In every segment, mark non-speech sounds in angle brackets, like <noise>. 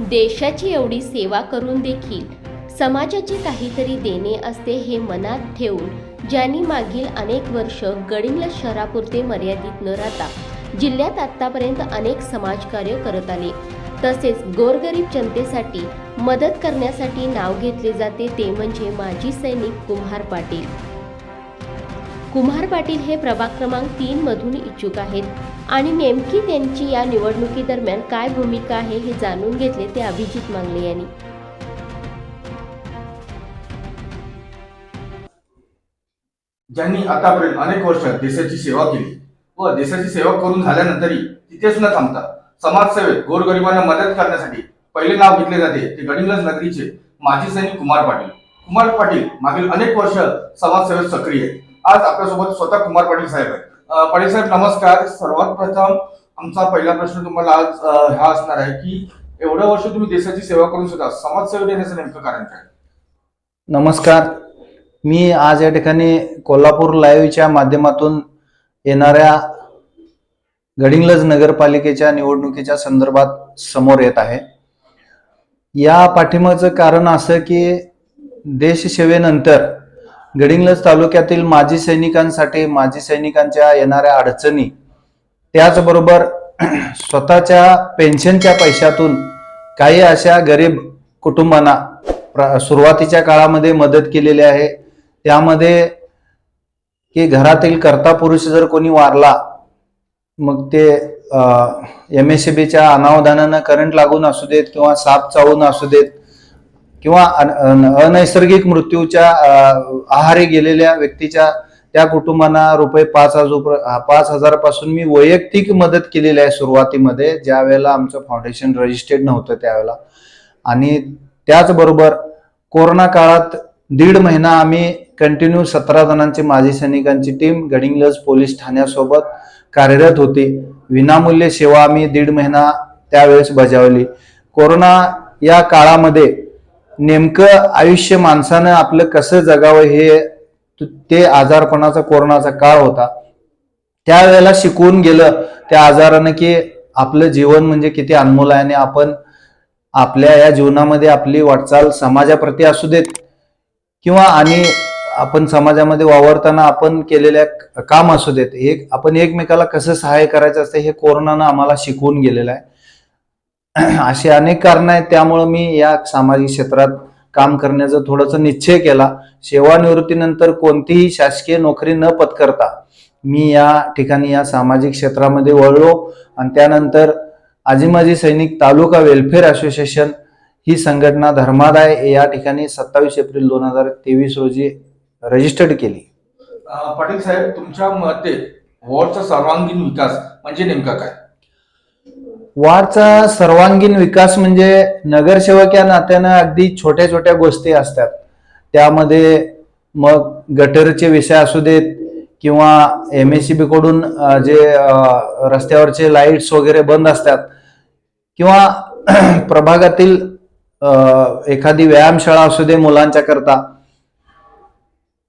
देशाची एवढी सेवा करून देखील समाजाचे काहीतरी देणे असते हे मनात ठेवून ज्यांनी मागील अनेक वर्ष गडिंगला शहरापुरते मर्यादित न राहता जिल्ह्यात आत्तापर्यंत अनेक समाजकार्य करत आले. तसेच गोरगरीब जनतेसाठी मदत करण्यासाठी नाव घेतले जाते ते म्हणजे माजी सैनिक कुम्हार पाटील. कुमार पाटील हे प्रभाग क्रमांक तीन मधून इच्छुक आहेत. आणि नेमकी त्यांची या निवडणुकीदरम्यान काय भूमिका आहे हे जाणून घेतले ते अभिजित मांगले यांनी. ज्यांनी आतापर्यंत अनेक वर्ष देशाची सेवा केली व देशाची सेवा करून झाल्यानंतरही तिथेच न थांबता समाजसेवेत गोरगरिबांना मदत करण्यासाठी पहिले नाव घेतले जाते ते गडिंगज नगरीचे माजी सैनिक कुमार पाटील. कुमार पाटील मागील अनेक वर्ष समाजसेवेत सक्रिय आहेत. आज आपल्यासोबत स्वतः कुमार पाटील साहेब आहेत. पाटील साहेब नमस्कार. सर्वात प्रथम आमचा पहिला प्रश्न तुम्हाला आज हा असणार आहे की एवढ्या वर्ष तुम्ही देशाची सेवा करून सुद्धा समाजसेवा देण्याचं नेमकं कारण काय? नमस्कार. मी आज या ठिकाणी कोल्हापूर लाईव्हच्या माध्यमातून येणाऱ्या गडिंग्लज नगरपालिकेच्या निवडणुकीच्या संदर्भात समोर येत आहे. या पाठिंबाचं कारण असं की देशसेवेनंतर गडिंग्लज तालुक्यातील माजी सैनिकांसाठी माजी सैनिकांच्या येणाऱ्या अडचणी त्याचबरोबर <clears throat> स्वतःच्या पेन्शनच्या पैशातून काही अशा गरीब कुटुंबांना प्र- सुरुवातीच्या काळामध्ये मदत केलेली आहे. त्यामध्ये की घरातील कर्ता पुरुष जर कोणी वारला मग ते एम एस सी बीच्या अनावधानानं करंट लागून असू देत किंवा साप चावून असू देत किंवा अन- अनैसर्गिक मृत्यूच्या आहारी गेलेल्या व्यक्तीच्या त्या कुटुंबांना रुपये पाच हजार पाच हजारापासून मी वैयक्तिक मदत केलेली आहे सुरुवातीमध्ये ज्या वेळेला आमचं फाउंडेशन रजिस्टर्ड नव्हतं त्यावेळेला. आणि त्याचबरोबर कोरोना काळात दीड महिना आम्ही कंटिन्यू सतरा जणांची माजी सैनिकांची टीम गडिंगलज पोलीस ठाण्यासोबत कार्यरत होती. विनामूल्य सेवा आम्ही दीड महिना त्यावेळेस बजावली. कोरोना या काळामध्ये नेमकं आयुष्य माणसानं आपलं कसं जगावं हे ते आजारपणाचा कोरोनाचा काळ होता. त्यावेळेला शिकवून गेलं त्या आजारानं की आपलं जीवन म्हणजे किती अनमोल आहे आणि आपण आपल्या या जीवनामध्ये आपली वाटचाल समाजाप्रती असू देत किंवा आणि आपण समाजामध्ये वावरताना आपण केलेल्या काम असू देत. एक आपण एकमेकाला कसं सहाय्य करायचं असतं हे कोरोनानं आम्हाला शिकवून गेलेलं आहे. <clears throat> अशी अनेक कारणं आहेत. त्यामुळं मी या सामाजिक क्षेत्रात काम करण्याचा थोडंसं निश्चय केला. सेवानिवृत्तीनंतर कोणतीही शासकीय नोकरी न पत्करता मी या ठिकाणी या सामाजिक क्षेत्रामध्ये वळलो. आणि त्यानंतर आजीमाजी सैनिक तालुका वेलफेअर असोसिएशन ही संघटना धर्मादाय या ठिकाणी सत्तावीस एप्रिल दोन हजार तेवीस रोजी रजिस्टर्ड केली. पाटील साहेब तुमच्या मते वॉर्डचा सर्वांगीण विकास म्हणजे नेमका काय? वाडचा सर्वांगीण विकास म्हणजे नगरसेवक या नात्यानं अगदी छोट्या छोट्या गोष्टी असतात. त्यामध्ये मग गटरचे विषय असू देत किंवा एम एस सी बी कडून जे रस्त्यावरचे लाईट्स वगैरे बंद असतात किंवा <clears throat> प्रभागातील एखादी व्यायामशाळा असू दे मुलांच्या करता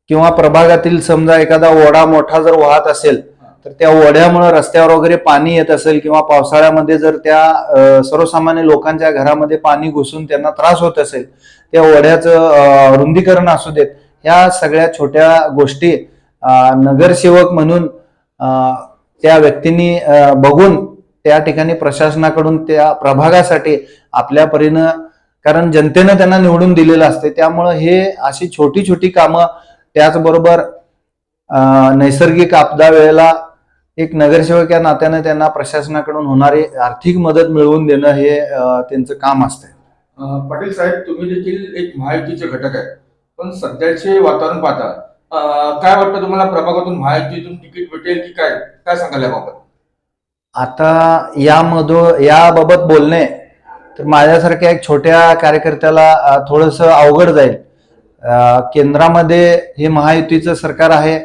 किंवा प्रभागातील समजा एखादा ओढा मोठा जर वाहत असेल तर त्या ओढ्यामुळे रस्त्यावर वगैरे पाणी येत असेल किंवा पावसाळ्यामध्ये जर त्या सर्वसामान्य लोकांच्या घरामध्ये पाणी घुसून त्यांना त्रास होत असेल त्या ओढ्याचं रुंदीकरण असू देत ह्या सगळ्या छोट्या गोष्टी नगरसेवक म्हणून त्या व्यक्तींनी बघून त्या ठिकाणी प्रशासनाकडून त्या प्रभागासाठी आपल्या परीनं कारण जनतेनं त्यांना निवडून दिलेलं असते त्यामुळं हे अशी छोटी छोटी कामं त्याचबरोबर नैसर्गिक आपदा वेळेला एक नगरसेवक या नात्याने त्यांना प्रशासनाकडून होणारी आर्थिक मदत मिळवून देणं हे त्यांचं काम असतं पाटील साहेब तुम्ही देखील एक महायुतीचे घटक आहे. पण सध्याचे वातावरण पाहता काय वाटतं तुम्हाला प्रभागातून महायुतीतून तिकीट भेटेल की काय? काय सांगाल याबाबत? आता यामधून याबाबत बोलणे तर माझ्यासारख्या एक छोट्या कार्यकर्त्याला थोडंसं अवघड जाईल. केंद्रामध्ये हे महायुतीचं सरकार आहे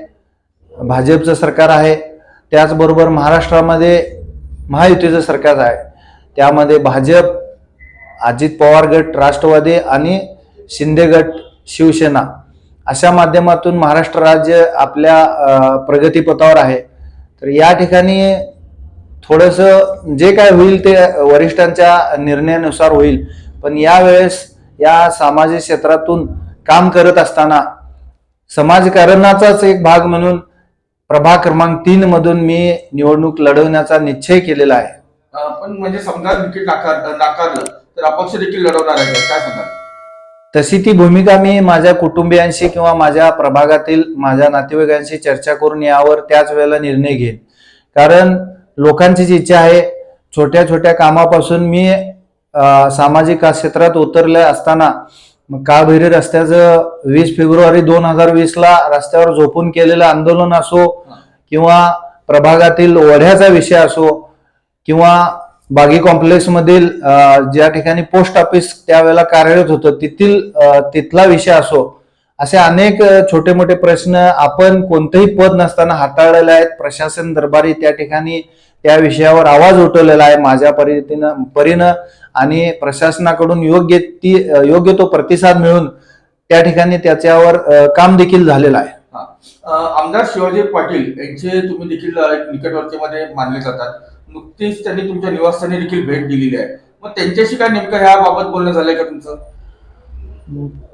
भाजपचं सरकार आहे त्याचबरोबर महाराष्ट्रामध्ये महायुतीचं सरकार आहे. त्यामध्ये भाजप अजित पवार गट राष्ट्रवादी आणि शिंदे गट शिवसेना अशा माध्यमातून महाराष्ट्र राज्य आपल्या प्रगतीपथावर आहे. तर या ठिकाणी थोडंसं जे काय होईल ते वरिष्ठांच्या निर्णयानुसार होईल. पण यावेळेस या सामाजिक क्षेत्रातून काम करत असताना समाजकारणाचाच एक भाग म्हणून प्रभाग क्रमांक तीन मधून मी निवडणूक लढवण्याचा निश्चय केलेला आहे. पण म्हणजे समजा तिकीट नाकार नाकारलं तर अपक्ष देखील लढवणार आहे का? काय सांगाल? तशी ती भूमिका मी माझ्या कुटुंबियांशी किंवा माझ्या प्रभागातील माझ्या नातेवाईकांशी चर्चा करून यावर त्याच वेळेला निर्णय घेईन. कारण लोकांची जी इच्छा आहे छोट्या छोट्या कामापासून मी अं, सामाजिक क्षेत्रात उतरले असताना मग काळभैरी रस्त्याचं वीस फेब्रुवारी दोन हजार वीस ला रस्त्यावर झोपून केलेलं आंदोलन असो किंवा प्रभागातील ओढ्याचा विषय असो किंवा बागी कॉम्प्लेक्स मधील ज्या ठिकाणी पोस्ट ऑफिस त्यावेळेला कार्यरत होतं तिथील तिथला विषय असो असे अनेक छोटे मोठे प्रश्न आपण कोणतंही पद नसताना हाताळलेले आहेत. प्रशासन दरबारी त्या ठिकाणी त्या विषयावर आवाज उठवलेला आहे माझ्या परीतीनं परीनं आणि प्रशासनाकडून योग्य ती योग्य तो प्रतिसाद मिळून त्या ठिकाणी त्याच्यावर काम देखील झालेलं आहे. आमदार शिवाजी पाटील यांचे तुम्ही देखील निकटवर्तीमध्ये मानले जातात. नुकतीच त्यांनी तुमच्या निवासस्थानी देखील भेट दिलेली आहे. मग त्यांच्याशी काय नेमकं ह्याबाबत बोलणं झालंय का तुमचं?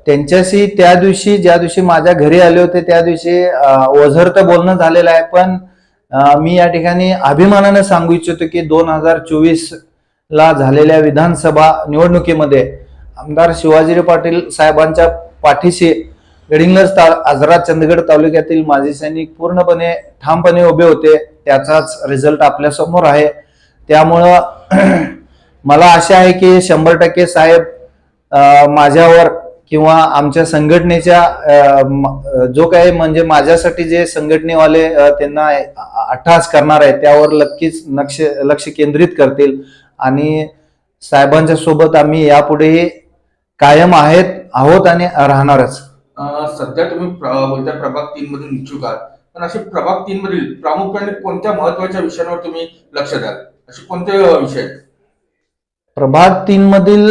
त्यांच्याशी त्या दिवशी ज्या दिवशी माझ्या घरी आले होते त्या दिवशी अं, ओझरतं बोलणं झालेलं आहे पण मी या ठिकाणी अभिमानाने सांगू इच्छितो की दोन हजार चोवीस ला झालेल्या विधानसभा निवडणुकीमध्ये आमदार शिवाजी पाटील साहेबांच्या पाठीशी गडिंगज ता आजरा चंदगड तालुक्यातील माजी सैनिक पूर्णपणे ठामपणे उभे होते. त्याचाच रिझल्ट आपल्यासमोर आहे. त्यामुळं <clears throat> मला आशा आहे की शंभर टक्के साहेब माझ्यावर किंवा आमच्या संघटनेच्या जो काही म्हणजे माझ्यासाठी जे संघटनेवाले त्यांना अट्टहास करणार आहे त्यावर नक्कीच लक्ष लक्ष केंद्रित करतील. आणि साहेबांच्या सोबत आम्ही यापुढेही कायम आहेत आहोत आणि राहणारच. सध्या तुम्ही बोलता प्रभाग तीन मधून इच्छुक आहात. पण असे प्रभाग तीन मधील प्रामुख्याने कोणत्या महत्त्वाच्या विषयांवर तुम्ही लक्ष द्याल? असे कोणते विषय? प्रभाग तीन मधील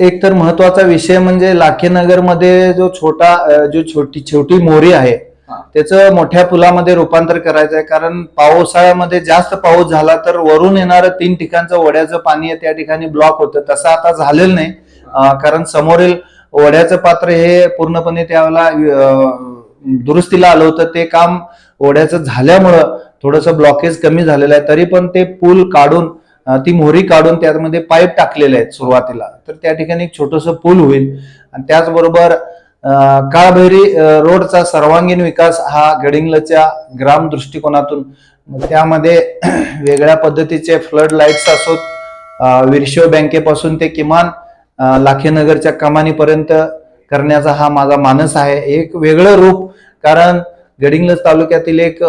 एक तर महत्त्वाचा विषय म्हणजे लाखेनगरमध्ये जो छोटा जो छोटी छोटी मोरी आहे. त्याचं मोठ्या पुलामध्ये रूपांतर करायचं आहे कारण पावसाळ्यामध्ये जास्त पाऊस झाला तर वरून येणारं तीन ठिकाणचं ओढ्याचं पाणी आहे त्या ठिकाणी ब्लॉक होतं. तसं आता झालेलं नाही. कारण समोरील ओढ्याचं पात्र हे पूर्णपणे त्यावेळेला अं, दुरुस्तीला आलं होतं. ते काम ओढ्याचं झाल्यामुळं थोडंसं ब्लॉकेज कमी झालेलं आहे. तरी पण ते पूल काढून ती मोहरी काढून त्यामध्ये पाईप टाकलेले आहेत सुरुवातीला. तर त्या ठिकाणी एक छोटस पूल होईल. आणि त्याचबरोबर काळभैरी रोडचा सर्वांगीण विकास हा गडिंगलच्या ग्राम दृष्टिकोनातून त्यामध्ये <clears throat> वेगळ्या पद्धतीचे फ्लड लाईट्स असोत विरशिव बँकेपासून ते किमान लाखेनगरच्या कमानीपर्यंत करण्याचा हा माझा मानस आहे. एक वेगळं रूप कारण गडिंगलज तालुक्यातील एक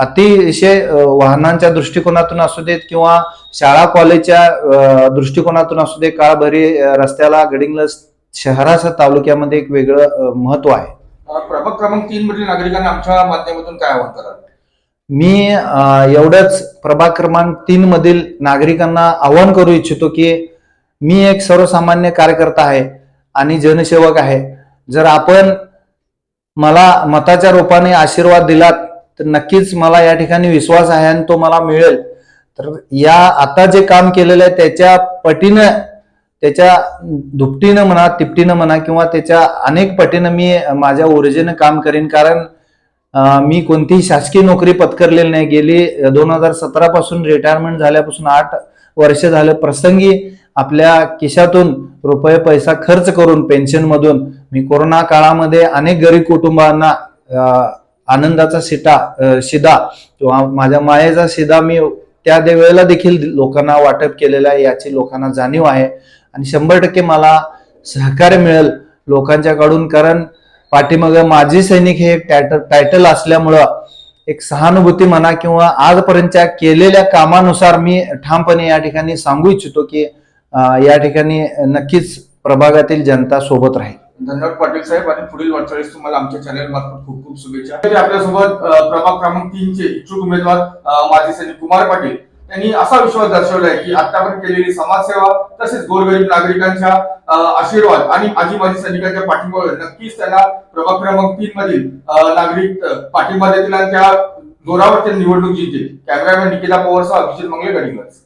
अतिशय वाहनांच्या दृष्टिकोनातून असू देत किंवा शाळा कॉलेजच्या दृष्टिकोनातून असू दे काळभरी रस्त्याला गडिंग्लज शहरासह तालुक्यामध्ये एक वेगळं महत्त्व आहे. प्रभाग क्रमांक तीन मधील नागरिकांना आमच्या माध्यमातून काय आवाहन कराल? मी एवढंच प्रभाग क्रमांक तीन मधील नागरिकांना आवाहन करू इच्छितो की मी एक सर्वसामान्य कार्यकर्ता आहे आणि जनसेवक आहे. जर आपण मला मताच्या रूपाने आशीर्वाद दिलात तर नक्कीच मला या ठिकाणी विश्वास आहे आणि तो मला मिळेल. तर या आता जे काम केलेलं आहे त्याच्या पटीनं त्याच्या दुपटीनं म्हणा तिपटीनं म्हणा किंवा त्याच्या अनेक पटीनं मी माझ्या ऊर्जेनं काम करेन. कारण मी कोणतीही शासकीय नोकरी पत्करलेली नाही. गेली दोन हजार सतरा पासून रिटायरमेंट झाल्यापासून आठ वर्ष झालं प्रसंगी आपल्या खिशातून रुपये पैसा खर्च करून पेन्शन मधून मी कोरोना काळामध्ये अनेक गरीब कुटुंबांना आनंदाचा शिटा शिदा किंवा माझ्या मायेचा शिदा मी त्या दे- वेळेला देखील लोकांना वाटप केलेला आहे याची लोकांना जाणीव आहे. आणि शंभर टक्के मला सहकार्य मिळेल लोकांच्याकडून कारण पाठीमाग माझी सैनिक हे एक टायटल टायटल असल्यामुळं एक सहानुभूती म्हणा किंवा आजपर्यंतच्या केलेल्या कामानुसार मी ठामपणे या ठिकाणी सांगू इच्छितो की या ठिकाणी नक्कीच प्रभागातील जनता सोबत राहील. धन्यवाद पाटील साहेब आणि पुढील वाटचाळीस तुम्हाला आमच्या चॅनल मार्फत खूप खूप शुभेच्छा. आपल्यासोबत प्रभाग क्रमांक तीनचे इच्छुक उमेदवार माजी सैनिक कुमार पाटील त्यांनी असा विश्वास दर्शवलाय की आतापर्यंत केलेली समाजसेवा तसेच गोरगरीब नागरिकांच्या आशीर्वाद आणि आजी माजी सैनिकांच्या पाठिंब्यावर नक्कीच त्यांना प्रभाग क्रमांक तीन मधील नागरिक पाठिंबा देतील आणि त्या जोरावर ते निवडणूक जिंकतील कॅमेरामॅन निकिता पवारसह अभिजित मंगले गडिंग्लज